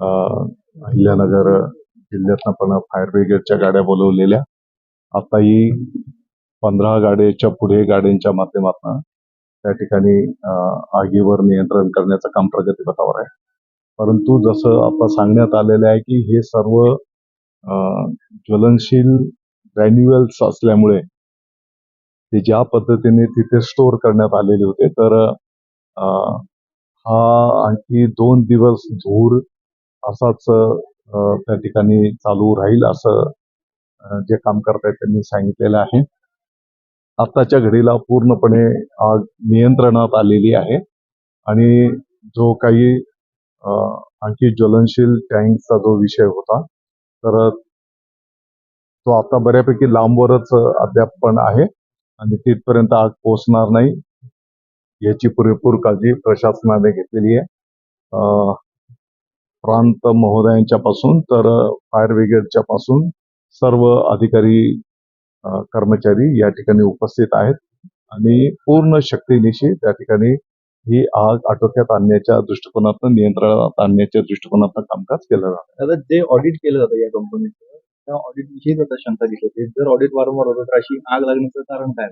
अहिल्यानगर जिल्ह्यातनं पण फायर ब्रिगेडच्या गाड्या बोलवलेल्या. आताही पंधरा गाड्याच्या पुढे गाड्यांच्या माध्यमातून त्या ठिकाणी आगीवर नियंत्रण करण्याचं काम प्रगतीपथावर आहे. परंतु जसं आता सांगण्यात आलेलं आहे की हे सर्व ज्वलनशील ग्रॅन्युअल्स असल्यामुळे ते ज्या पद्धतीने तिथे स्टोअर करण्यात आलेले होते तर हा आणखी दोन दिवस धूर असाच त्या ठिकाणी चालू राहील असं जे काम करतायत त्यांनी सांगितलेलं आहे. आताच्या घडीला पूर्णपणे आग नियंत्रणात आलेली आहे आणि जो काही आणखी ज्वलनशील टँकचा जो विषय होता तर तो आता बऱ्यापैकी लांबवरच अद्याप पण आहे आणि तिथपर्यंत आग पोहोचणार नाही याची पुरेपूर काळजी प्रशासनाने घेतलेली आहे. प्रांत महोदयांच्या पासून तर फायर ब्रिगेडच्या पासून सर्व अधिकारी कर्मचारी या ठिकाणी उपस्थित आहेत आणि पूर्ण शक्तीनिशी त्या ठिकाणी ही आग आटोक्यात आणण्याच्या दृष्टिकोनातून नियंत्रणात आणण्याच्या दृष्टिकोनातून कामकाज केलं जातं. आता जे ऑडिट केलं जातं या कंपनीचं त्या ऑडिट आता शंका जाते जर ऑडिट वारंवार होतं तर अशी आग लागण्याचं कारण काय?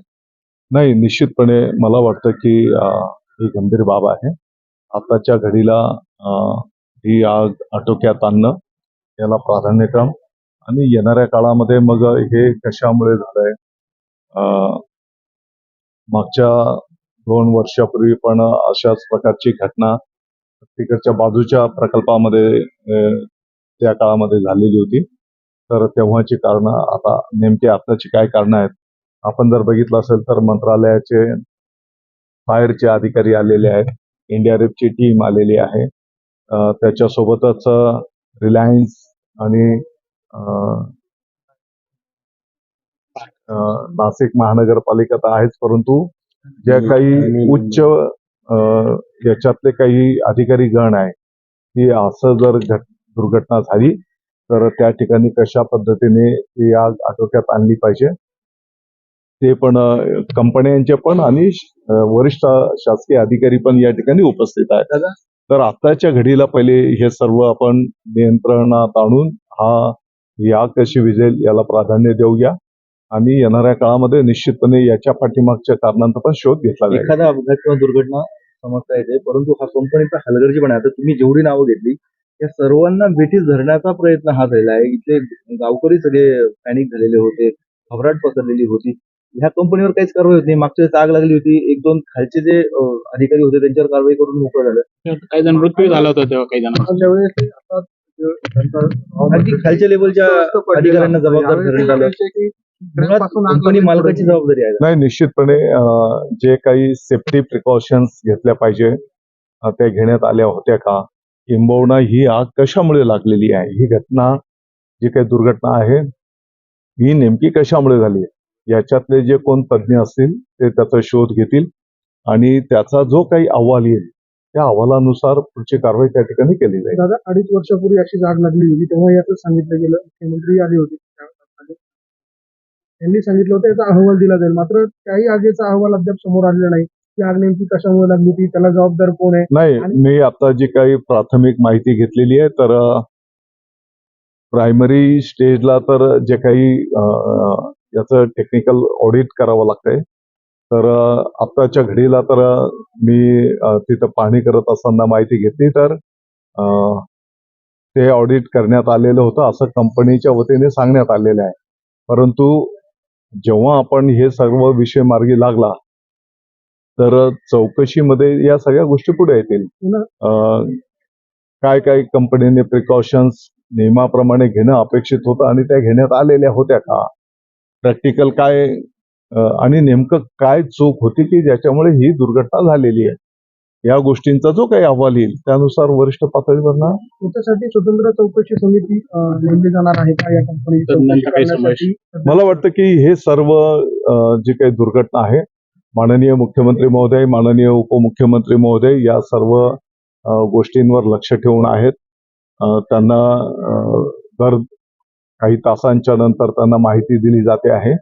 नाही निश्चितपणे मला वाटतं की ही गंभीर बाब आहे. आताच्या घडीला ही आग आटोक्यात आणणं याला प्राधान्यक्रम. आणि येणाऱ्या काळामध्ये मग हे कशामुळे झालंय? मागच्या दोन वर्षापूर्वी पण अशाच प्रकारची घटना तिकडच्या बाजूच्या प्रकल्पामध्ये त्या काळामध्ये झालेली होती. तर तेव्हाची कारणं आता नेमकी आताची काय कारणं आहेत? आपण जर बघितलं असेल तर मंत्रालयाचे फायरचे अधिकारी आलेले आहेत. एनडीआरएफची टीम आलेली आहे. त्याच्यासोबतच रिलायन्स आणि नाशिक महानगरपालिका तर आहेच परंतु ज्या काही उच्च याच्यातले काही अधिकारी गण आहे की असं जर घट दुर्घटना झाली तर त्या ठिकाणी कशा पद्धतीने ही आग आटोक्यात आणली पाहिजे ते पण कंपन्यांचे पण आणि वरिष्ठ शासकीय अधिकारी पण या ठिकाणी उपस्थित आहेत. तर आताच्या घडीला पहिले हे सर्व आपण नियंत्रणात आणून हा ही आग कशी विझेल याला प्राधान्य देऊया आणि येणाऱ्या काळामध्ये निश्चितपणे याच्या पाठीमागच्या कारणांचा पण शोध घेतला जाईल. एखादा अपघात किंवा दुर्घटना समजता येते परंतु हा कंपनीचा हलगर्जीपणा आहे. आता तुम्ही जेवढी नावं घेतली या सर्वांना भेटीस धरण्याचा प्रयत्न हा झालेला आहे. इथले गावकरी सगळे पॅनिक झालेले होते घबराट पसरलेली होती. ह्या कंपनीवर काहीच कारवाई होत नाही. मागच्या वेळेस आग लागली होती. एक दोन खालचे जे अं, अधिकारी होते त्यांच्यावर कारवाई करून मोकळं झालं. काही जण मृत्यू झाला होता तेव्हा काही जण अगदी खालच्या लेवलच्या अधिकाऱ्यांना जबाबदार धरण्यात आलं. मुळात कंपनी मालकाची जबाबदारी आहे. नाही निश्चितपणे अं, जे काही सेफ्टी प्रिकॉशन्स घेतल्या पाहिजे अं, त्या घेण्यात आल्या होत्या का? किंबहुना ही आग कशामुळे लागलेली आहे? ही घटना जी काही दुर्घटना आहे ही नेमकी कशामुळे झाली याच्यातले जे कोण तज्ज्ञ असतील ते त्याचा शोध घेतील आणि त्याचा जो काही अहवाल येईल त्या अहवालानुसार पुढची कारवाई त्या ठिकाणी केली जाईल. दादा अडीच वर्षापूर्वी अशी आग लागली होती तेव्हा याचं सांगितलं गेलं मुख्यमंत्री आले होते. त्यांनी सांगितलं होतं याचा अहवाल दिला जाईल. मात्र त्याही आगीचा अहवाल अद्याप समोर आलेला नाही. ती आग नेमकी कशामुळे लागली होती त्याला जबाबदार कोण आहे? नाही मी आता जी काही प्राथमिक माहिती घेतलेली आहे तर प्रायमरी स्टेजला तर जे काही याचं टेक्निकल ऑडिट करावं लागतंय. तर आत्ताच्या घडीला तर मी तिथं पाहणी करत असताना माहिती घेतली तर ते ऑडिट करण्यात आलेलं होतं असं कंपनीच्या वतीने सांगण्यात आलेलं आहे. परंतु जेव्हा आपण हे सर्व विषय मार्गी लागला तर चौकशीमध्ये या सगळ्या गोष्टी पुढे येतील. काय काय कंपनीने प्रिकॉशन्स नियमाप्रमाणे घेणं अपेक्षित होतं आणि त्या घेण्यात आलेल्या होत्या का? प्रॅक्टिकल काय आणि नेमकं काय चूक होती की ज्याच्यामुळे ही दुर्घटना झालेली आहे? या गोष्टींचा जो काही अहवाल येईल त्यानुसार वरिष्ठ पातळीवर ना याच्यासाठी स्वतंत्र चौकशी समिती नेमली जाणार आहे का या करण्यासाठी? मला वाटतं की हे सर्व जी काही दुर्घटना आहे माननीय मुख्यमंत्री महोदय माननीय उपमुख्यमंत्री महोदय या सर्व गोष्टींवर लक्ष ठेवून आहेत. त्यांना दर काही तासांच्या नंतर त्यांना माहिती दिली जाते आहे.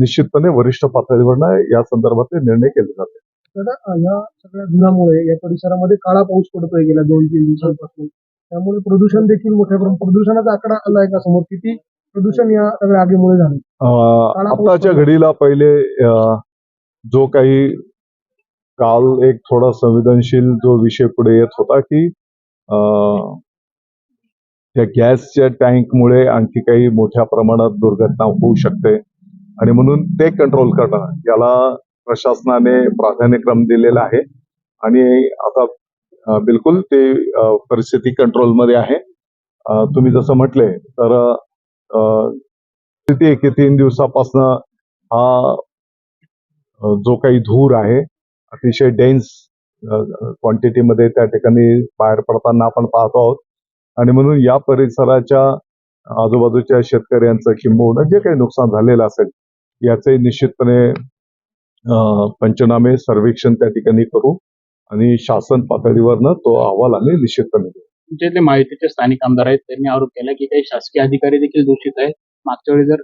निश्चितपणे वरिष्ठ पातळीवर या संदर्भातले निर्णय केले जाते. या सगळ्या धुरामुळे या परिसरामध्ये काळा पाऊस पडतोय गेल्या दोन तीन दिवसांपासून. त्यामुळे प्रदूषण देखील मोठ्या प्रमाणात प्रदूषणाचा आकडा आलाय का समोर? किती प्रदूषण या सगळ्या आगीमुळे झालं? आताच्या घडीला पहिले जो काही काल एक थोडा संवेदनशील जो विषय पुढे येत होता की अं, त्या गॅसच्या टँकमुळे आणखी काही मोठ्या प्रमाणात दुर्घटना होऊ शकते. आणि म्हणून ते कंट्रोल करणं याला प्रशासनाने प्राधान्यक्रम दिलेला आहे. आणि आता बिलकुल ते परिस्थिती कंट्रोलमध्ये आहे. तुम्ही जसं म्हटले तर अं, स्थिती आहे की तीन दिवसापासून हा जो काही धूर आहे अतिशय डेन्स क्वांटिटीमध्ये त्या ठिकाणी बाहेर पडताना आपण पाहतो आहोत. आणि म्हणून या परिसराच्या आजूबाजूच्या शेतकऱ्यांचं किंबहुना जे काही नुकसान झालेलं असेल याचे निश्चितपणे पंचनामे सर्वेक्षण त्या ठिकाणी करू आणि शासन पातळीवरनं तो अहवाल आम्ही निश्चितपणे देऊ. तुमच्या माहितीचे स्थानिक आमदार आहेत त्यांनी आरोप केला की काही शासकीय अधिकारी देखील दोषित आहेत. मागच्या वेळी जर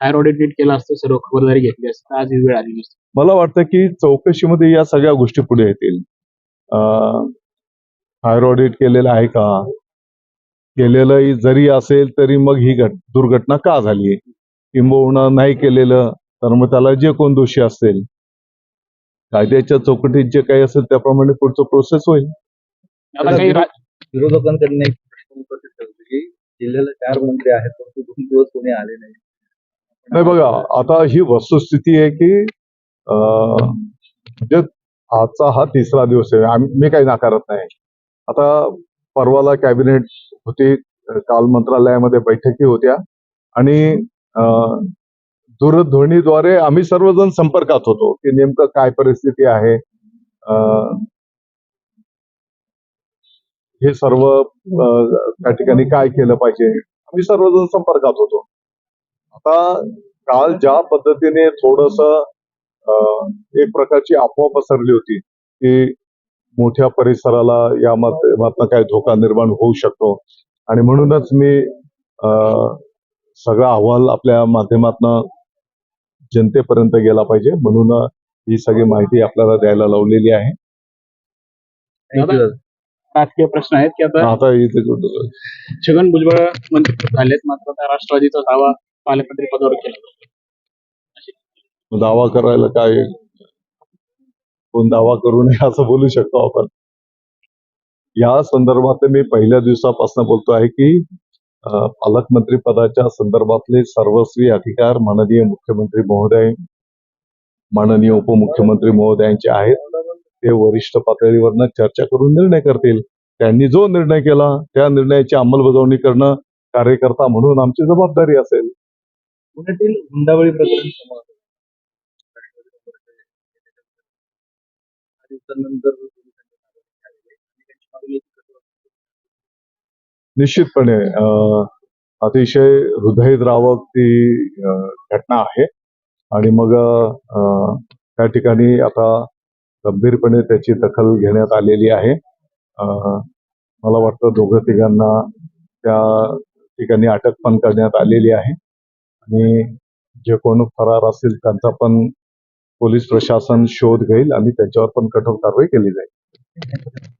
फायर ऑडिट नीट केलं असतं सर्व खबरदारी घेतली असती आज ही वेळ आली नसती. मला वाटतं की चौकशीमध्ये या सगळ्या गोष्टी पुढे येतील. फायर ऑडिट केलेलं आहे का? केलेलं जरी असेल तरी मग ही घट दुर्घटना का झाली किंबहुना नाही केलेलं तर मग त्याला जे कोण दोषी असतील कायद्याच्या चौकटीत जे काही असेल त्याप्रमाणे पुढचं प्रोसेस होईल. आता काही रा- विरोधकांकडून जिल्ह्याला चार मंत्री आहेत परंतु दोन दिवस कोणी आले नाही. नाही बघा आता ही वस्तुस्थिती आहे की अं, म्हणजे आजचा हा तिसरा दिवस आहे. आम्ही मी काही नाकारत नाही. आता परवाला कॅबिनेट होती. काल मंत्रालयामध्ये बैठकी होत्या. आणि दूरध्वनीद्वारे आम्ही सर्वजण संपर्कात होतो की नेमकं काय परिस्थिती आहे. हे सर्व त्या ठिकाणी काय केलं पाहिजे? आम्ही सर्वजण संपर्कात होतो. आता काल ज्या पद्धतीने थोडस एक प्रकारची अफवा पसरली होती की मोठ्या परिसराला या माध्यमातून काय धोका निर्माण होऊ शकतो. आणि म्हणूनच मी अं, सगळा अहवाल आपल्या माध्यमातून जनतेपर्यंत गेला पाहिजे. म्हणून ही सगळी माहिती आपल्याला द्यायला लावलेली आहे. राजकीय प्रश्न आहेत की आता आता छगन भुजबळ मंत्री झालेत मात्र आता राष्ट्रवादीचा दावा पालकमंत्री पदावर केला. दावा करायला काय? कोण दावा करू नये असं बोलू शकतो आपण. या संदर्भात मी पहिल्या दिवसापासून बोलतो आहे की पालकमंत्री पदाच्या संदर्भातले सर्वस्वी अधिकार माननीय मुख्यमंत्री महोदय माननीय उपमुख्यमंत्री महोदयांचे आहेत. ते वरिष्ठ पातळीवरनं चर्चा करून निर्णय करतील. त्यांनी जो निर्णय केला त्या निर्णयाची अंमलबजावणी करणं कार्यकर्ता म्हणून आमची जबाबदारी असेल. पुण्यातील हुंडावळी प्रकरण निश्चितपणे अतिशय हृदयद्रावक ती घटना आहे. आणि मग त्या ठिकाणी आता गंभीरपणे त्याची दखल घेण्यात आलेली आहे. मला वाटतं दोघं तिघांना त्या ठिकाणी अटक पण करण्यात आलेली आहे. आणि जे कोण फरार असतील त्यांचा पण पोलीस प्रशासन शोध घेईल आणि त्यांच्यावर पण कठोर कारवाई केली जाईल.